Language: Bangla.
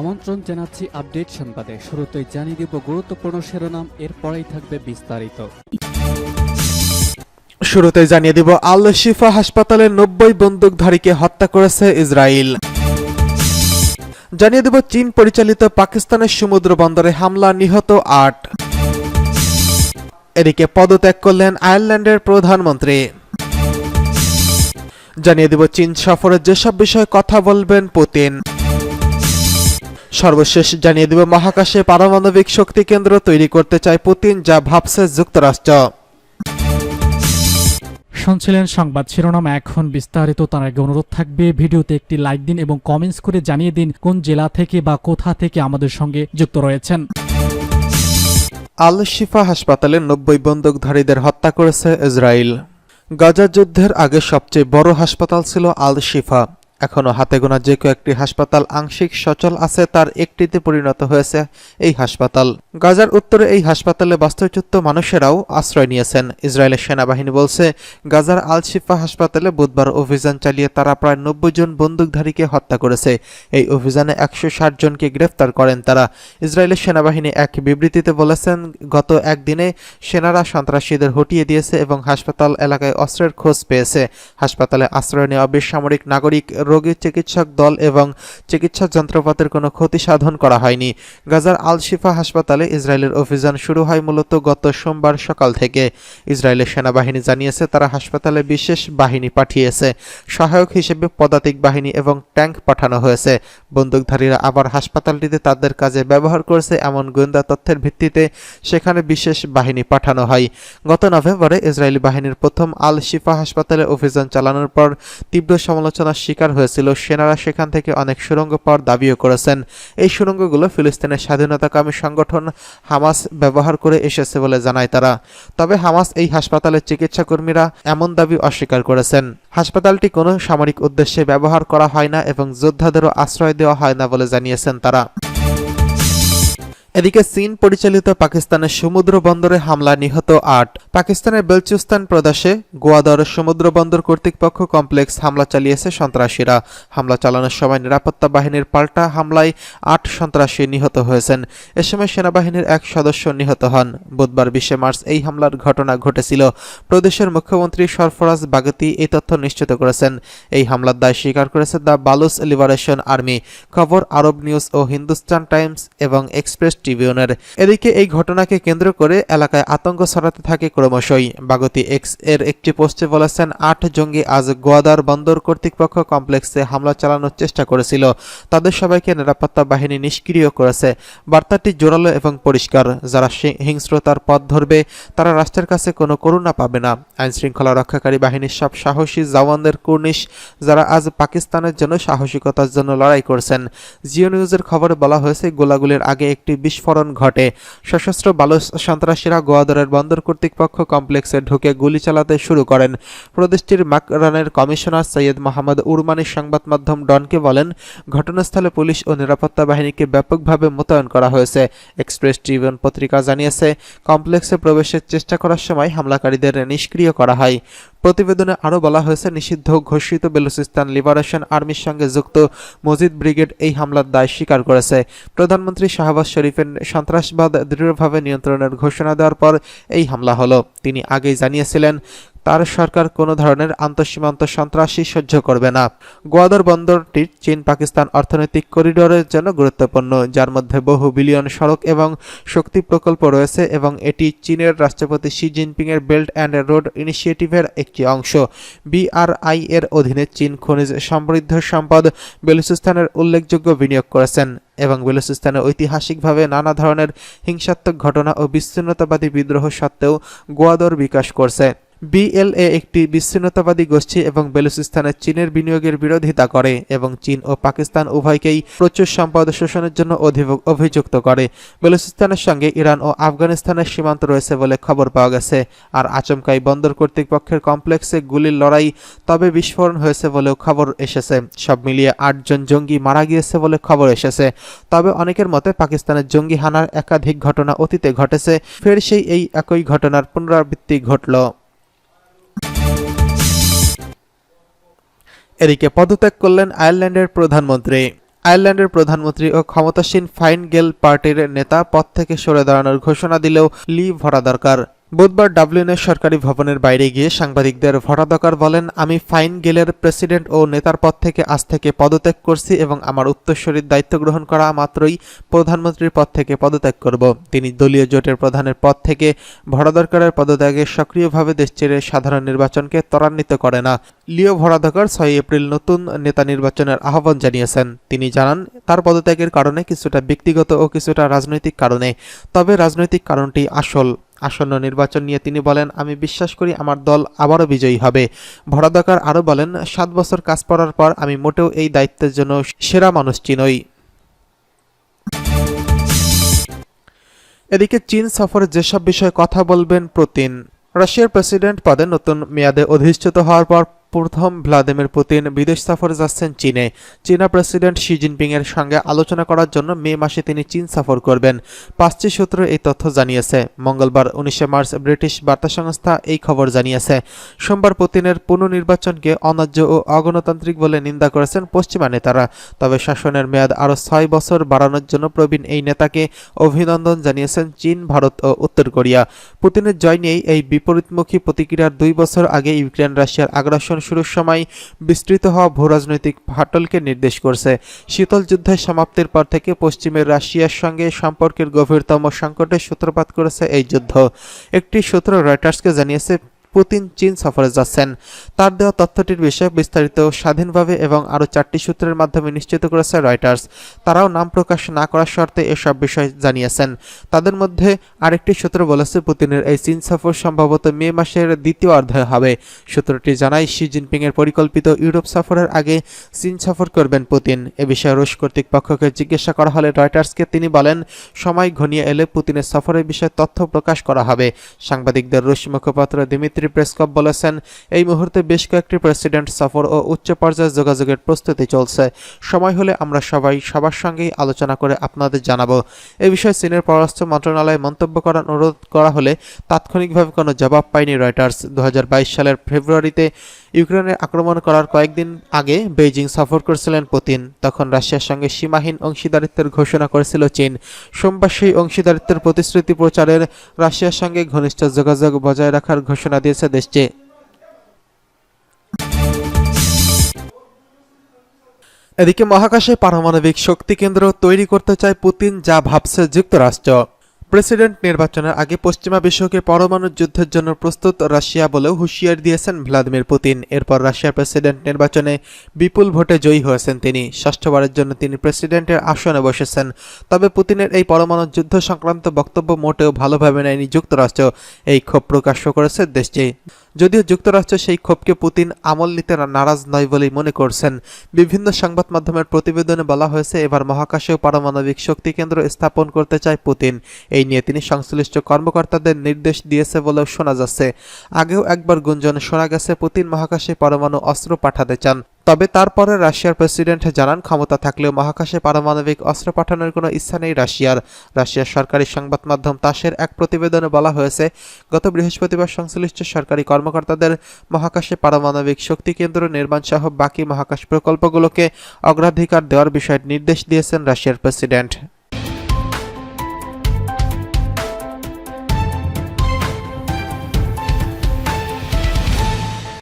আমন্ত্রণ জানাচ্ছি আপডেট সংবাদে। শুরুতেই জানিয়ে দিব গুরুত্বপূর্ণ শিরোনাম, এরপরেই থাকবে বিস্তারিত। শুরুতে জানিয়ে দিব, আল শিফা হাসপাতালে নব্বই বন্দুকধারীকে হত্যা করেছে ইসরায়েল। জানিয়ে দেব, চীন পরিচালিত পাকিস্তানের সমুদ্র বন্দরে হামলা নিহত আট। এদিকে পদত্যাগ করলেন আয়ারল্যান্ডের প্রধানমন্ত্রী। জানিয়ে দেব, চীন সফরে যেসব বিষয়ে কথা বলবেন পুতিন। সর্বশেষ জানিয়ে দেব মহাকাশে পারমাণবিক শক্তি কেন্দ্র তৈরি করতে চায় পুতিন যা ভাবছে যুক্তরাষ্ট্র। শুনছিলেন সংবাদ শিরোনাম। এখন বিস্তারিত তার আগে অনুরোধ থাকবে ভিডিওতে একটি লাইক দিন এবং কমেন্টস করে জানিয়ে দিন কোন জেলা থেকে বা কোথা থেকে আমাদের সঙ্গে যুক্ত রয়েছেন। আল শিফা হাসপাতালে নব্বই বন্দুকধারীদের হত্যা করেছে ইসরায়েল। গাজা যুদ্ধের আগে সবচেয়ে বড় হাসপাতাল ছিল আল শিফা এখনও হাতে গোনা যে কয়েকটি হাসপাতাল আংশিক সচল আছে, তার একটিতে পরিণত হয়েছে এই হাসপাতাল। গাজার উত্তরে এই হাসপাতালে বাস্তুচ্যুত মানুষেরাও আশ্রয় নিয়েছেন। ইসরায়েলের সেনাবাহিনী বলছে, গাজার আল শিফা হাসপাতালে বুধবার অভিযান চালিয়ে তারা প্রায় নব্বই জন বন্দুকধারীকে হত্যা করেছে। এই অভিযানে একশো ষাট জনকে গ্রেফতার করেন তারা। ইসরায়েলের সেনাবাহিনী এক বিবৃতিতে বলেছেন, গত একদিনে সেনারা সন্ত্রাসীদের হটিয়ে দিয়েছে এবং হাসপাতাল এলাকায় অস্ত্রের খোঁজ পেয়েছে। হাসপাতালে আশ্রয় নেওয়া বেসামরিক নাগরিক রোগী চিকিৎসক দল এবং চিকিৎসা যন্ত্রপাতির কোনো ক্ষতি সাধন করা হয়নি। গাজার আল শিফা হাসপাতালে ইসরায়েলের অভিযান শুরু হয় মূলত গত সোমবার সকাল থেকে। ইসরায়েলের সেনাবাহিনী জানিয়েছে, তারা হাসপাতালে বিশেষ বাহিনী পাঠিয়েছে। সহায়ক হিসেবে পদাতিক বাহিনী এবং ট্যাঙ্ক পাঠানো হয়েছে। বন্দুকধারীরা আবার হাসপাতালটিতে তাদের কাজে ব্যবহার করেছে এমন গোয়েন্দা তথ্যের ভিত্তিতে সেখানে বিশেষ বাহিনী পাঠানো হয়। গত নভেম্বরে ইসরায়েলি বাহিনীর প্রথম আল শিফা হাসপাতালে অভিযান চালানোর পর তীব্র সমালোচনার শিকার হয়েছিল, সেনারা সেখান থেকে অনেক সুড়ঙ্গ পাওয়ার দাবিও করেছেন। এই সুড়ঙ্গগুলো ফিলিস্তিনের স্বাধীনতাকামী সংগঠন হামাস ব্যবহার করে এসেছে বলে জানায় তারা। তবে হামাস এই হাসপাতালের চিকিৎসা কর্মীরা এমন দাবি অস্বীকার করেছেন। হাসপাতালটি কোনো সামরিক উদ্দেশ্যে ব্যবহার করা হয় না এবং যোদ্ধাদেরও আশ্রয় দেওয়া হয় না বলে জানিয়েছেন তারা। এদিকে চীন পরিচালিত পাকিস্তানের সমুদ্র বন্দরে হামলা নিহত আট। পাকিস্তানের বেলচুস্তান প্রদেশে গোয়াদরের সমুদ্র বন্দর কর্তৃপক্ষ কমপ্লেক্স হামলা চালিয়েছে সন্ত্রাসীরা। হামলা চালানোর সময় নিরাপত্তা বাহিনীর পাল্টা হামলায় আট সন্ত্রাসী নিহত হয়েছেন। এ সময় সেনাবাহিনীর এক সদস্য নিহত হন। বুধবার বিশে মার্চ এই হামলার ঘটনা ঘটেছিল। প্রদেশের মুখ্যমন্ত্রী সরফরাজ বাগতি এই তথ্য নিশ্চিত করেছেন। এই হামলার দায় স্বীকার করেছে দ্য বালুস লিবারেশন আর্মি। খবর আরব নিউজ ও হিন্দুস্তান টাইমস এবং এক্সপ্রেস ট্রিবিউনের এদিকে এই ঘটনাকে কেন্দ্র করে এলাকায় আতঙ্ক ছড়াতে থাকে ক্রমশই। বাগতি এক্সের একটি পোস্টে বলেছেন, আট জঙ্গি আজ গোয়াদার বন্দর কর্তৃপক্ষ কমপ্লেক্সে হামলা চালানোর চেষ্টা করেছিল। তাদের সবাইকে নিরাপত্তা বাহিনী নিষ্ক্রিয় করেছে। বার্তাটি জোরালো এবং পরিষ্কার। যারা হিংস্রতার পথ ধরবে, তারা রাষ্ট্রের কাছে কোনো করুণা পাবে না। আইন শৃঙ্খলা রক্ষাকারী বাহিনীর সব সাহসী জওয়ানদের কুর্নিশ, যারা আজ পাকিস্তানের জন্য সাহসিকতার জন্য লড়াই করছেন। জিও নিউজের খবরে বলা হয়েছে, গোলাগুলির আগে একটি বিস্ফোরণ ঘটে। সশস্ত্র বালুচ সন্ত্রাসীরা গোয়াদরের বন্দর কর্তৃপক্ষ কমপ্লেক্সে ঢুকে গুলি চালাতে শুরু করেন। প্রদেশটির মাকরানের কমিশনার সৈয়দ মোহাম্মদ উরমানি সংবাদ মাধ্যম ডনকে বলেন, ঘটনাস্থলে পুলিশ ও নিরাপত্তা বাহিনীকে ব্যাপকভাবে মোতায়েন করা হয়েছে। এক্সপ্রেস ট্রিবিউন পত্রিকা জানিয়েছে, কমপ্লেক্সে প্রবেশের চেষ্টা করার সময় হামলাকারীদের নিষ্ক্রিয় করা হয়। প্রতিবেদনে আরও বলা হয়েছে, নিষিদ্ধ ঘোষিত বেলুচিস্তান লিবারেশন আর্মির সঙ্গে যুক্ত মজিদ ব্রিগেড এই হামলার দায় স্বীকার করেছে। প্রধানমন্ত্রী শাহবাজ শরীফের সন্ত্রাসবাদ দৃঢ়ভাবে নিয়ন্ত্রণের ঘোষণা দেওয়ার পর এই হামলা হলো। তিনি আগেই জানিয়েছিলেন তার সরকার কোনো ধরনের আন্তঃসীমান্ত সন্ত্রাসী সহ্য করবে না। গোয়াদর বন্দরটি চীন পাকিস্তান অর্থনৈতিক করিডোরের জন্য গুরুত্বপূর্ণ, যার মধ্যে বহু বিলিয়ন সড়ক এবং শক্তি প্রকল্প রয়েছে এবং এটি চীনের রাষ্ট্রপতি শি জিনপিং এর বেল্ট অ্যান্ড রোড ইনিশিয়েটিভের একটি অংশ। বিআরআই এর অধীনে চীন খনিজ সমৃদ্ধ সম্পদ বেলুচিস্তানের উল্লেখযোগ্য বিনিয়োগ করেছেন এবং বেলুচিস্তানে ঐতিহাসিকভাবে নানা ধরনের হিংসাত্মক ঘটনা ও বিচ্ছিন্নতাবাদী বিদ্রোহ সত্ত্বেও গোয়াদর বিকাশ করছে। বিএলএ একটি বিচ্ছিন্নতাবাদী গোষ্ঠী এবং বেলুচিস্তানে চীনের বিনিয়োগের বিরোধিতা করে এবং চীন ও পাকিস্তান উভয়কেই প্রচুর সম্পদ শোষণের জন্য অভিযুক্ত করে। বেলুচিস্তানের সঙ্গে ইরান ও আফগানিস্তানের সীমান্ত রয়েছে বলে খবর পাওয়া গেছে। আর আচমকাই বন্দর কর্তৃপক্ষের কমপ্লেক্সে গুলির লড়াই তবে বিস্ফোরণ হয়েছে বলেও খবর এসেছে। সব মিলিয়ে আটজন জঙ্গি মারা গিয়েছে বলে খবর এসেছে। তবে অনেকের মতে পাকিস্তানের জঙ্গি হানার একাধিক ঘটনা অতীতে ঘটেছে, ফের সেই এই একই ঘটনার পুনরাবৃত্তি ঘটল। এদিকে পদত্যাগ করলেন আয়ারল্যান্ডের প্রধানমন্ত্রী। আয়ারল্যান্ডের প্রধানমন্ত্রী ও ক্ষমতাসীন ফাইন গেল পার্টির নেতা পদ থেকে সরে দাঁড়ানোর ঘোষণা দিলেও লি ভরা দরকার। বুধবার ডাবলিনের সরকারি ভবনের বাইরে গিয়ে সাংবাদিকদের ভরাদকার বলেন, আমি ফাইন গেলের প্রেসিডেন্ট ও নেতার পদ থেকে আজ থেকে পদত্যাগ করছি এবং আমার উত্তরসূরির দায়িত্ব গ্রহণ করা মাত্রই প্রধানমন্ত্রীর পদ থেকে পদত্যাগ করব। তিনি দলীয় জোটের প্রধানের পদ থেকে ভরাদরকারের পদত্যাগে সক্রিয়ভাবে দেশ ছেড়ে সাধারণ নির্বাচনকে ত্বরান্বিত করে না। লিও ভরাদকর ছয় এপ্রিল নতুন নেতা নির্বাচনের আহ্বান জানিয়েছেন। তিনি জানান, তার পদত্যাগের কারণে কিছুটা ব্যক্তিগত ও কিছুটা রাজনৈতিক কারণে, তবে রাজনৈতিক কারণটি আসল। আসন্ন নির্বাচন নিয়ে তিনি বলেন, আমি বিশ্বাস করি আমার দল আবারও বিজয়ী হবে। ভরাদকার আরও বলেন, সাত বছর কাজ করার পর আমি মোটেও এই দায়িত্বের জন্য সেরা মানুষ চিনই এদিকে চীন সফরে যেসব বিষয়ে কথা বলবেন পুতিন, রাশিয়ার প্রেসিডেন্ট পদে নতুন মেয়াদে অধিষ্ঠিত হওয়ার পর প্রথম ভ্লাদিমির পুতিন বিদেশ সফরে যাচ্ছেন চীনে। চীনা প্রেসিডেন্ট শি জিনপিং এর সঙ্গে আলোচনা করার জন্য মে মাসে তিনি চীন সফর করবেন। পাঁচটি সূত্র এই তথ্য জানিয়েছে। মঙ্গলবার উনিশে মার্চ ব্রিটিশ বার্তা সংস্থা এই খবর জানিয়েছে। সোমবার পুতিনের পুনর্নির্বাচনকে অন্যায্য ও অগণতান্ত্রিক বলে নিন্দা করেছেন পশ্চিমা নেতারা। তবে শাসনের মেয়াদ আরও ছয় বছর বাড়ানোর জন্য প্রবীণ এই নেতাকে অভিনন্দন জানিয়েছেন চীন, ভারত ও উত্তর কোরিয়া। পুতিনের জয় নিয়েই এই বিপরীতমুখী প্রতিক্রিয়ার দুই বছর আগে ইউক্রেন, রাশিয়ার আগ্রাসন শুরুর সময় বিস্তৃত হওয়া ভূরাজনৈতিক ফাটলকে নির্দেশ করছে। শীতল যুদ্ধের সমাপ্তির পর থেকে পশ্চিমের রাশিয়ার সঙ্গে সম্পর্কের গভীরতম সংকটের সূত্রপাত করেছে এই যুদ্ধ। একটি সূত্র রয়টার্সকে জানিয়েছে পুতিন চীন সফরে যাচ্ছেন। তার দেওয়া তথ্যটির বিষয়ে বিস্তারিত স্বাধীনভাবে এবং আরও চারটি সূত্রের মাধ্যমে নিশ্চিত করেছে রয়টার্স। তারাও নাম প্রকাশ না করার শর্তে এসব বিষয় জানিয়েছেন। তাদের মধ্যে আরেকটি সূত্র বলেছে, পুতিনের এই চীন সফর সম্ভবত মে মাসের দ্বিতীয় অধ্যায় হবে। সূত্রটি জানায়, শি জিনপিংয়ের পরিকল্পিত ইউরোপ সফরের আগে চীন সফর করবেন পুতিন। এ বিষয়ে রুশ কর্তৃপক্ষকে জিজ্ঞাসা করা হলে রয়টার্সকে তিনি বলেন, সময় ঘনিয়ে এলে পুতিনের সফরের বিষয়ে তথ্য প্রকাশ করা হবে। সাংবাদিকদের রুশ মুখপাত্র দিমিত্রি প্রেসকপ বলেছেন, এই মুহূর্তে বেশ কয়েকটি প্রেসিডেন্ট সফর ও উচ্চ পর্যায়ের যোগাযোগের প্রস্তুতি চলছে। সময় হলে আমরা সবাই সবার সঙ্গেই আলোচনা করে আপনাদের জানাব। এ বিষয়ে চীনের পররাষ্ট্র মন্ত্রণালয়ে মন্তব্য করার অনুরোধ করা হলে তাৎক্ষণিকভাবে কোনো জবাব পায়নি রয়টার্স। দু হাজার বাইশ সালের ফেব্রুয়ারিতে ইউক্রেনের আক্রমণ করার কয়েকদিন আগে বেইজিং সফর করেছিলেন পুতিন। তখন রাশিয়ার সঙ্গে সীমাহীন অংশীদারিত্বের ঘোষণা করেছিল চীন। সোমবার সেই অংশীদারিত্বের প্রতিশ্রুতি প্রচারের রাশিয়ার সঙ্গে ঘনিষ্ঠ যোগাযোগ বজায় রাখার ঘোষণা দিয়েছে দেশটি। এদিকে মহাকাশে পারমাণবিক শক্তি কেন্দ্র তৈরি করতে চায় পুতিন, যা ভাবছে যুক্তরাষ্ট্র। প্রেসিডেন্ট নির্বাচনের আগে পশ্চিমা বিশ্বকে পরমাণু যুদ্ধের জন্য প্রস্তুত রাশিয়া বলেও হুঁশিয়ার দিয়েছেন ভ্লাদিমির পুতিন। এরপর রাশিয়ার প্রেসিডেন্ট নির্বাচনে বিপুল ভোটে জয়ী হয়েছেন তিনি। ষষ্ঠবারের জন্য তিনি প্রেসিডেন্টের আসনে বসেছেন। তবে পুতিনের এই পরমাণু যুদ্ধ সংক্রান্ত বক্তব্য মোটেও ভালোভাবে নেয়নি যুক্তরাষ্ট্র। এই ক্ষোভ প্রকাশ করেছে দেশটি। যদিও যুক্তরাষ্ট্র সেই ক্ষোভকে পুতিন আমল নিতে নারাজ নয় বলেই মনে করছেন। বিভিন্ন সংবাদ মাধ্যমের প্রতিবেদনে বলা হয়েছে, এবার মহাকাশেও পারমাণবিক শক্তি কেন্দ্র স্থাপন করতে চায় পুতিন। এই নিয়ে তিনি সংশ্লিষ্ট কর্মকর্তাদের নির্দেশ দিয়েছে বলেও শোনা যাচ্ছে। আগেও একবার গুঞ্জন শোনা গেছে, পুতিন মহাকাশে পরমাণু অস্ত্র পাঠাতে চান। তবে তারপরে রাশিয়ার প্রেসিডেন্ট জানান ক্ষমতা থাকলেও মহাকাশে পারমাণবিক অস্ত্র পাঠানোর কোনো ইচ্ছা নেই রাশিয়ার। রাশিয়ার সরকারি সংবাদ মাধ্যম তাসের এক প্রতিবেদনে বলা হয়েছে, গত বৃহস্পতিবার সংশ্লিষ্ট সরকারি কর্মকর্তাদের মহাকাশে পারমাণবিক শক্তি কেন্দ্র নির্মাণ সহ বাকি মহাকাশ প্রকল্পগুলোকে অগ্রাধিকার দেওয়ার বিষয়ে নির্দেশ দিয়েছেন রাশিয়ার প্রেসিডেন্ট।